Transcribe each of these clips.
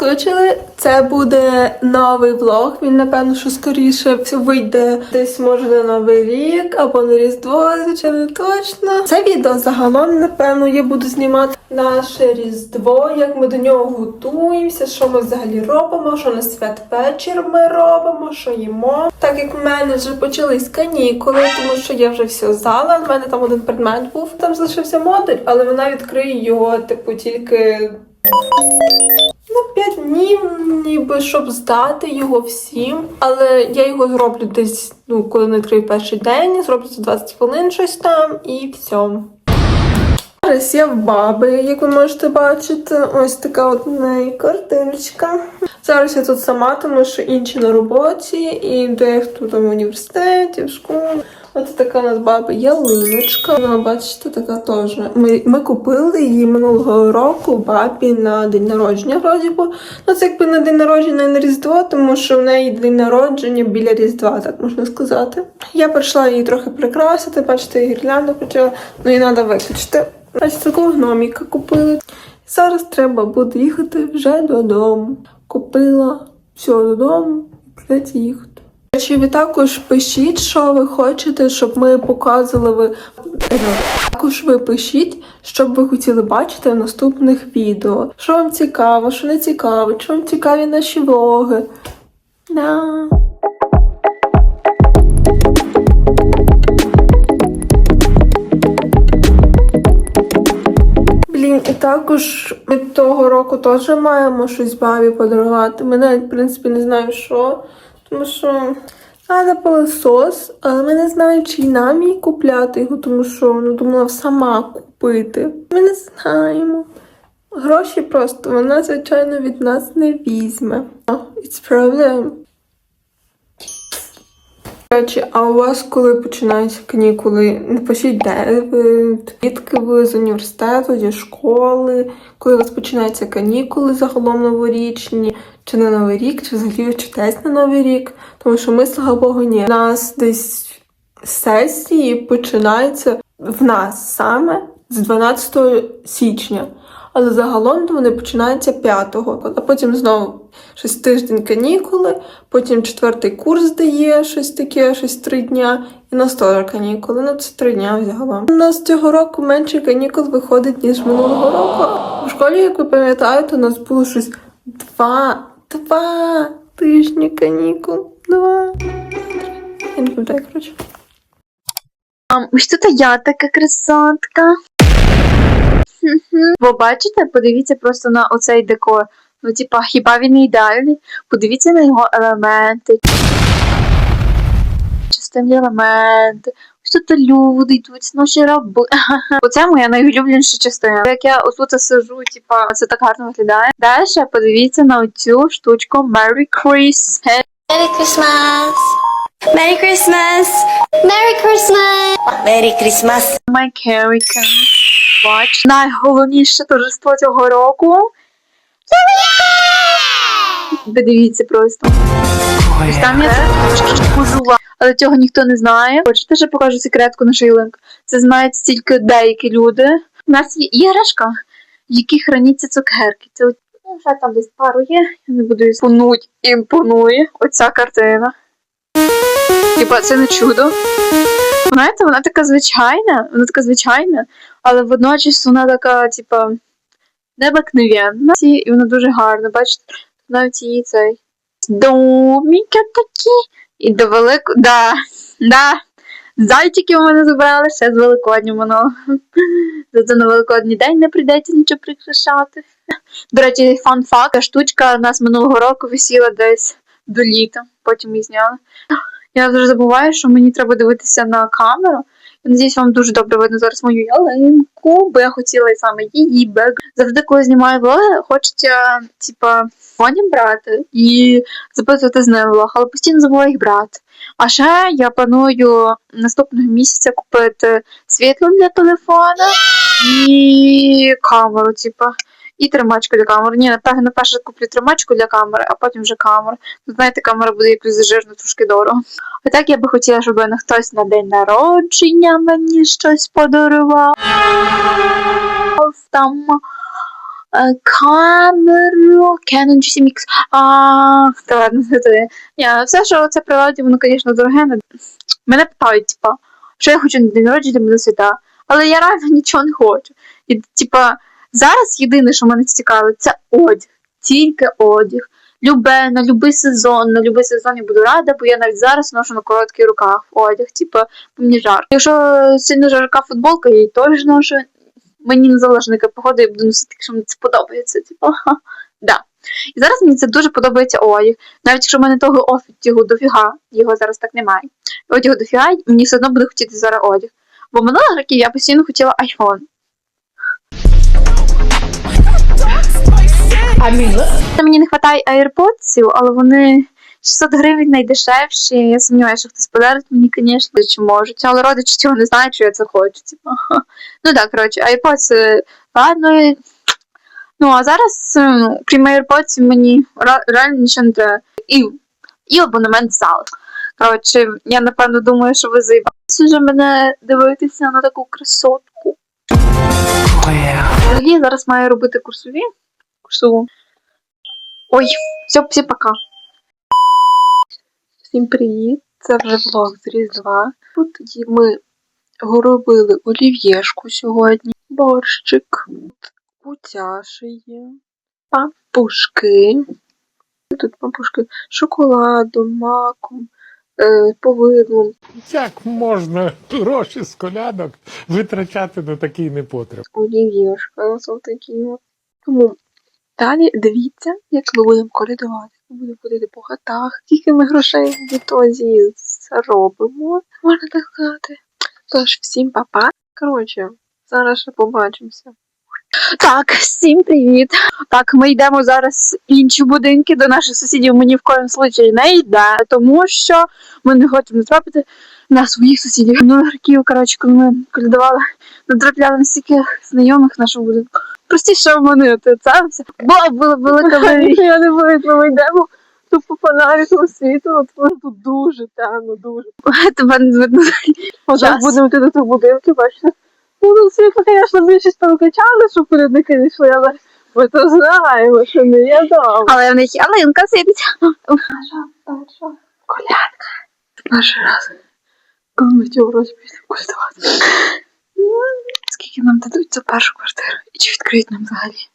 Скучили? Це буде новий влог. Він, напевно, що скоріше вийде десь може на Новий рік або на Різдво, звичайно, точно. Це відео загалом, напевно, я буду знімати наше Різдво, як ми до нього готуємося, що ми взагалі робимо, що на святвечір ми робимо, що їмо. Так як в мене вже почались канікули, тому що я вже все здала. У мене там один предмет був. Там залишився модуль, але вона відкриє його, типу, тільки Ну, 5 днів, ніби щоб здати його всім. Але я його зроблю десь, ну, коли не відкрию перший день, зроблю за 20 хвилин щось там і все. Зараз я баби, як ви можете бачити, ось така от неї картиночка. Зараз я тут сама, тому що інші на роботі, і дехто там в університеті, в школі. Ось така у нас баба ялиночка. Вона, бачите, така теж. Ми, ми купили її минулого року бабі на день народження, вроді би. Ну, це якби на день народження на Різдво, тому що в неї день народження біля Різдва, так можна сказати. Я прийшла її трохи прикрасити, бачите, гірлянду почала, ну її треба виключити. Ось такого гноміка купили. Зараз треба буде їхати вже додому. Купила все додому і їхати. Чи ви також пишіть, що ви хочете, щоб ми показували. Е, Також ви пишіть, що б ви хотіли бачити в наступних відео. Що вам цікаво, що не цікаво, чи вам цікаві наші влоги. Да. І також ми того року теж маємо щось бабі подарувати. Ми навіть, в принципі, не знаємо, що. Тому що треба пилосос, але ми не знаємо, чи нам їй купляти його, тому що ну, думала сама купити. Ми не знаємо. Гроші просто вона, звичайно, від нас не візьме. It's problem. Речі, а у вас коли починаються канікули? Напишіть, де ви, звідки ви з університету, зі школи, коли у вас починаються канікули загалом новорічні, чи на Новий рік, чи взагалі вчитесь на Новий рік. Тому що ми, слава Богу, ні. У нас десь сесії починаються в нас саме з 12 січня. Але загалом вони починаються 5-го, а потім знову щось тиждень канікули, потім четвертий курс дає щось таке, щось три дня, і на теж канікули. Ну це три дня загалом. У нас цього року менше канікул виходить, ніж минулого року. У школі, як ви пам'ятаєте, у нас було щось два, два тижні канікул. Два. Я не пам'ятаю, коротше. А, ось тут я така красотка. Ви бачите, подивіться просто на оцей декор. Ну, типа, хіба він не ідеальний? Подивіться на його елементи. Частинні елементи. Ось тут люди йдуть, наші раби. Оце моя найулюбленіша частина. Як я отут сижу, типа, це так гарно виглядає. Далі подивіться на оцю штучку Merry Christmas. Merry Christmas. Merry Christmas. Merry Christmas. Merry Christmas. My Carrican. Watch. Найголовніше торжество цього року. Подивіться просто. Ось там я кожула. Але цього ніхто не знає. Хочете, що покажу секретку на шейлинг? Це знають тільки деякі люди. У нас є іграшка, в якій храняться цукерки. Це от, ну, там десь пару є. Я не буду її. Імпонує оця картина. Типа, це не чудо. Знаєте, вона така звичайна, вона така звичайна, але водночас вона така, типа, необикновенна. І вона дуже гарна. Бачите, навіть її цей доміки такі. І до велику. Да, да. Зайчики у мене забрали ще з Великодню минулого. Зато на Великодній день не прийдеться нічого прикрашати. До речі, фан факт, штучка у нас минулого року висіла десь до літа, потім її зняли. Я завжди забуваю, що мені треба дивитися на камеру. Я надіюсь, вам дуже добре видно зараз мою ялинку, бо я хотіла і саме її бек. Завжди, коли знімаю влоги, хочеться, типа, фоні брати і записувати з нею влог, але постійно забуваю їх брати. А ще я планую наступного місяця купити світло для телефона і камеру, типа. І тримачку для камери. Ні, напевно, перше куплю тримачку для камери, а потім вже камеру. Ну, знаєте, камера буде якось зажирно трошки дорого. А так я би хотіла, щоб на хтось на день народження мені щось подарував. Там е, камеру Canon G7X. А, та ладно, це. Ні, ну все, що це приладі, воно, звісно, дороге. Мене питають, типа, що я хочу на день народження до свята. Але я реально нічого не хочу. І, типа, зараз єдине, що мене цікавить, це одяг. Тільки одяг. Любе, на любий сезон, на любий сезон я буду рада, бо я навіть зараз ношу на коротких руках одяг, типа, бо мені жарко. Якщо сильно жарка футболка, я її теж ношу. Мені незалежно, яка погода, я буду носити, якщо мені це подобається. Типа, ха, да. І зараз мені це дуже подобається одяг. Навіть якщо в мене того офігу дофіга, його зараз так немає. Одягу дофіга, мені все одно буде хотіти зараз одяг. Бо минулих років я постійно хотіла iPhone. Мені не вистачає AirPods, але вони 600 гривень найдешевші. Я сумніваюся, що хтось подарить мені, звісно, чи можуть. Але родичі цього не знають, що я це хочу. Типу. Ну так, коротше, AirPods, ладно. Ну, а зараз, е, ну, крім AirPods, мені реально нічого не треба. І, і абонемент в зал. Коротше, я напевно думаю, що ви заїбалися вже мене дивитися на таку красотку. Взагалі, я зараз маю робити курсові. Курсову. Ой, все, всі пока. Всім привіт! Це вже влог з Різдва. Тут ми робили олів'єшку сьогодні, борщик, кутяші є, пампушки. Тут пампушки шоколадом, маком, е, повидлом, Як можна гроші з колядок витрачати на такий непотреб? олів'єшка у нас такі. Тому далі дивіться, як ми будемо колядувати. Ми будемо ходити по хатах, скільки ми грошей в ітозі заробимо, можна так сказати. Тож, всім па-па. Коротше, зараз ще побачимося. Так, всім привіт. Так, ми йдемо зараз в інші будинки до наших сусідів. Ми ні в коєму случаї не йде, тому що ми не хочемо натрапити на своїх сусідів. Минулих років, коротше, коли ми колядували, натрапляли на стільки знайомих нашому будинку. Простіше обманути це все. Була була велика виріг. Я не видно, ми йдемо тут по фонаріку світло, тут тут дуже темно, дуже. Тебе не видно. Зараз будемо йти до тих будинків, бачите. Ну, тут світло, звісно, більшість повикачали, щоб колядники не йшли, але ми то знаємо, що не є дома. Але в них ялинка світить. Колядка. Перший раз. Коли ми році після колядувати. Скільки нам дадуть за першу квартиру? І чи відкриють нам взагалі?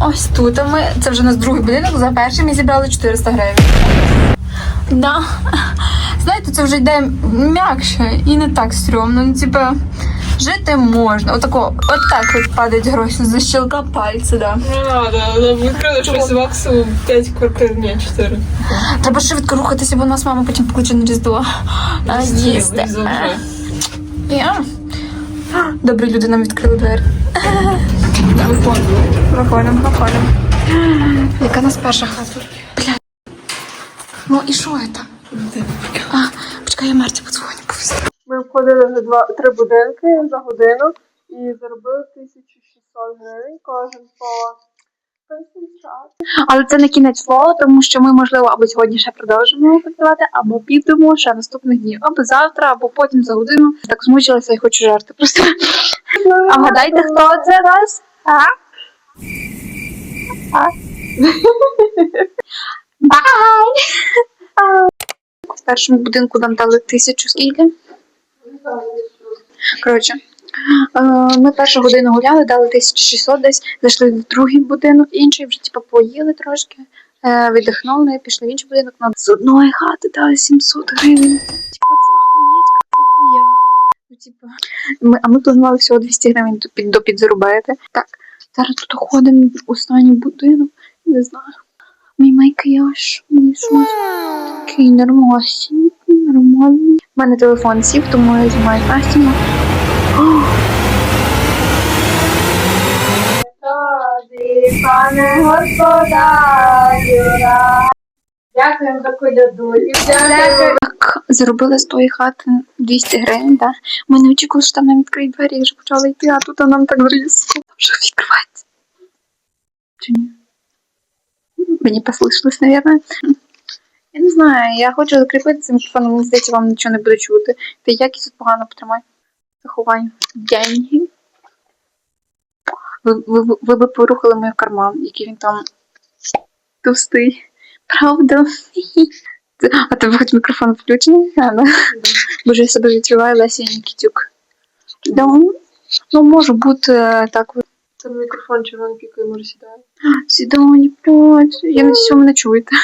Ось тут ми. Це вже у нас другий будинок. За перший ми зібрали 400 гривень. Да. Знаєте, це вже йде м'якше і не так стрьомно. Ну, типа, жити можна. Отако, от так от падають гроші за щелка пальця, да. Відкрили щось максимум 5 квартир, ні, 4. Треба швидко рухатися, бо нас мама потім покличе на різдво. А їсти. Я. Добрі люди нам відкрили двері. Виходимо, виходимо. Яка нас перша хата? Блядь. Ну і що це? А, почекай, я Марті подзвоню. Ми вже два, три будинки за годину і заробили 1600 гривень кожен по. Але це не кінець слова, тому що ми, можливо, або сьогодні ще продовжимо працювати, або підемо ще наступних днів, або завтра, або потім за годину. Так змучилася і хочу жарти. Просто. А гадайте, хто це раз? А? А? Бай! В першому будинку нам дали тисячу скільки? Коротше, е, ми першу годину гуляли, дали 1600 десь, зайшли в другий будинок, інший вже типу, поїли трошки, е, віддихнули, пішли в інший будинок. Нам з одної хати дали 700 гривень. Типу, це охуєть, похуя. Ну, типу, ми, а ми планували всього 200 гривень до, під, до підзаробити. Так, зараз тут ходимо в останній будинок, не знаю. Мій макіяж, мій щось такий нормальний, нормальний. У мене телефон сів, тому я знімаю Настю. Пане господарю, Дякуємо за. Так, заробили з тої хати 200 гривень, так? Ми не очікували, що там нам відкриють двері і вже почали йти, а тут нам так різко. Там вже відкривається. Чи ні? Мені послышалось, наверное. Я не знаю, я хочу закріпити цим мікрофоном, мені здається, вам нічого не буде чути. Та якість тут погано потримай. заховання. Деньги. Ви, ви, ви, ви би порухали мій карман, який він там товстий. Правда? Ти- А тебе хоч мікрофон включений? А, да? Боже, я себе відчуваю Лесі Нікітюк. Да, ну, може бути е, так. Там мікрофон червоний пікає, може сідає. Сідоні, блядь. Я надіюсь, ви мене чуєте.